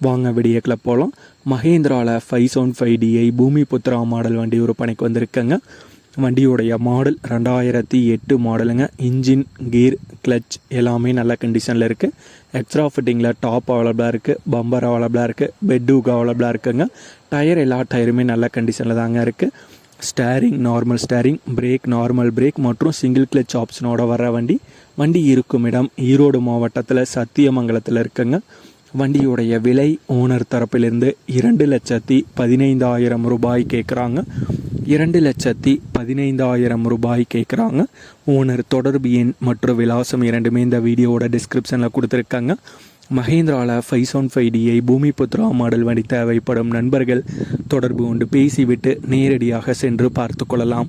வாங்க விடியக்கில் போகலாம் மகேந்திராவில் five seven five DI Bhoomiputra model வண்டி விற்பனைக்கு வந்திருக்கேங்க. வண்டியுடைய மாடல் ரெண்டாயிரத்தி எட்டு மாடலுங்க. இன்ஜின் கீர் கிளச் எல்லாமே நல்ல கண்டிஷனில் இருக்குது எக்ஸ்ட்ரா ஃபிட்டிங்கில் டாப் அவைலபிளாக இருக்குது பம்பர் அவைலபிளாக இருக்குது பெட்டூக் அவைலபிளாக இருக்குங்க. டயர் எல்லா டயருமே நல்ல கண்டிஷனில் தாங்க இருக்குது steering normal steering brake normal brake மற்றும் சிங்கிள் கிளச் ஆப்ஷனோட வர வண்டி. வண்டி இருக்கும் இடம் ஈரோடு மாவட்டத்தில் சத்தியமங்கலத்தில் இருக்குங்க. வண்டியுடைய விலை ஓனர் தரப்பிலிருந்து இரண்டு லட்சத்தி பதினைந்தாயிரம் ரூபாய் கேட்குறாங்க இரண்டு லட்சத்தி பதினைந்தாயிரம் ரூபாய் கேட்குறாங்க ஓனர் தொடர்பு எண் மற்றும் விலாசம் இரண்டுமே இந்த வீடியோவோட டிஸ்கிரிப்ஷனில் கொடுத்துருக்காங்க. மகேந்திராவில் five seven five DI Bhoomiputra model வண்டி தேவைப்படும் நண்பர்கள் தொடர்பு கொண்டு பேசிவிட்டு நேரடியாக சென்று பார்த்து கொள்ளலாம்.